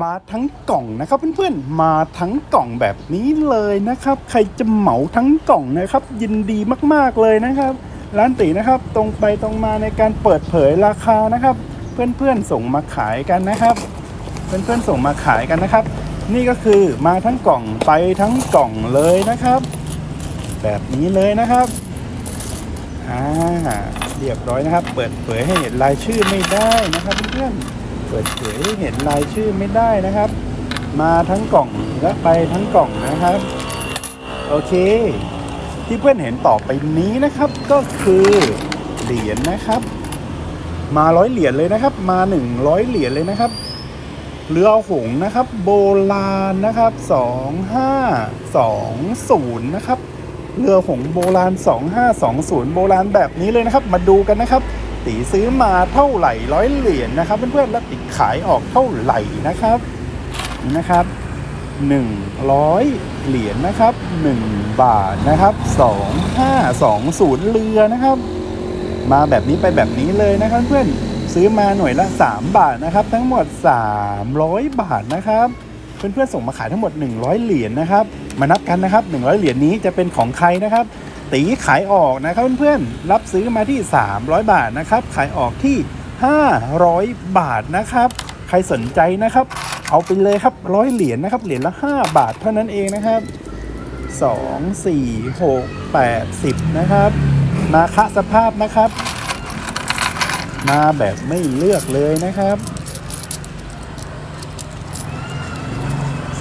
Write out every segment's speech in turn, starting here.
มาทั้งกล่องนะครับเพื่อนๆ มาทั้งกล่องแบบนี้เลยนะครับ ใครจะเหมาทั้งกล่องนะครับ ยินดีมากๆเลยนะครับ ร้านตีนะครับ ตรงไปตรงมาในการเปิดเผยราคานะครับ เพื่อนๆส่งมาขายกันนะครับ เพื่อนๆส่งมาขายกันนะครับ นี่ก็คือมาทั้งกล่องไปทั้งกล่องเลยนะครับ แบบนี้เลยนะครับอ่าเรียบร้อยนะครับ เปิดเผยให้เห็นรายชื่อไม่ได้นะครับเพื่อนๆ เปิดเผยเห็นรายชื่อไม่ได้นะครับ มาทั้งกล่องและไปทั้งกล่องนะครับ โอเค ที่เพื่อนเห็นต่อไปนี้นะครับ ก็คือเหรียญนะครับ มาร้อยเหรียญเลยนะครับ มาหนึ่งร้อยเหรียญเลยนะครับเรือหงส์นะครับ โบราณนะครับ2520นะครับเรือหงส์โบราณ 2520 โบราณแบบนี้เลยนะครับ มาดูกันนะครับ ตีซื้อมาเท่าไหร่ร้อยเหรียญนะครับเพื่อนๆแล้วติขายออกเท่าไหร่นะครับนะครับ100 เหรียญนะครับ 1 บาทนะครับ 2520 เรือนะครับ มาแบบนี้ไปแบบนี้เลยนะครับเพื่อนซื้อมาหน่วยละ 3 บาทนะครับ ทั้งหมด 300 บาทนะครับ เพื่อนๆส่งมาขายทั้งหมด 100 เหรียญนะครับ มานับกันนะครับ 100 เหรียญนี้จะเป็นของใครนะครับ ตีขายออกนะครับเพื่อนๆรับซื้อมาที่ 300 บาทนะครับ ขายออกที่ 500 บาทนะครับ ใครสนใจนะครับ เอาไปเลยครับร้อยเหรียญนะครับเหรียญละ 5 บาทเท่านั้นเองนะครับ 2 4 6 8 10 นะครับ มาคะสภาพนะครับ มาแบบไม่เลือกเลยนะครับ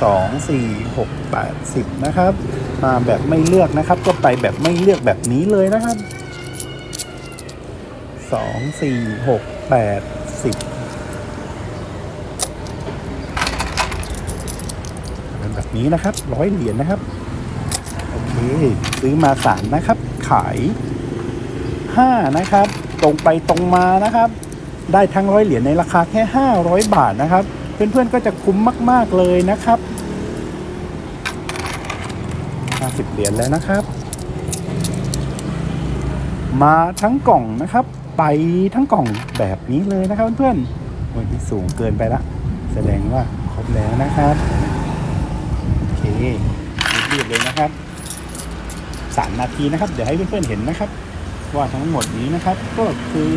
สองสี่หกแปดสิบนะครับ มาแบบไม่เลือกนะครับ ก็ไปแบบไม่เลือกแบบนี้เลยนะครับสองสี่หกแปดสิบเป็นแบบนี้นะครับร้อยเหรียญนะครับ โอเค ซื้อมาสามนะครับ ขายห้านะครับ ตรงไปตรงมานะครับ ได้ทั้งร้อยเหรียญในราคาแค่ 500 บาทนะครับ เพื่อนๆก็จะคุ้มมาก ๆเลยนะครับ50เหรียญแล้วนะครับ มาทั้งกล่องนะครับ ไปทั้งกล่องแบบนี้เลยนะครับเพื่อนๆโอ้ยนี่สูงเกินไปละ แสดงว่าครบแล้วนะครับโอเครีบๆเลยนะครับสามนาทีนะครับ เดี๋ยวให้เพื่อนๆเห็นนะครับ ว่าทั้งหมดนี้นะครับ ก็คือ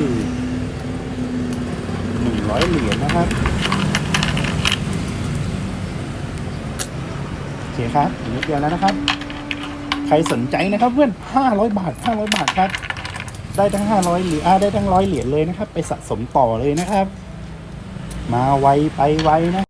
หนึ่งร้อยเหรียญนะครับ โอ เคครับนิดเดียวแล้วนะครับ ใครสนใจนะครับเพื่อน500 บาท 500 บาทครับ ได้ทั้ง 500เหรียญอ่าได้ทั้งร้อยเหรียญเลยนะครับ ไปสะสมต่อเลยนะครับ มาไวไปไวนะ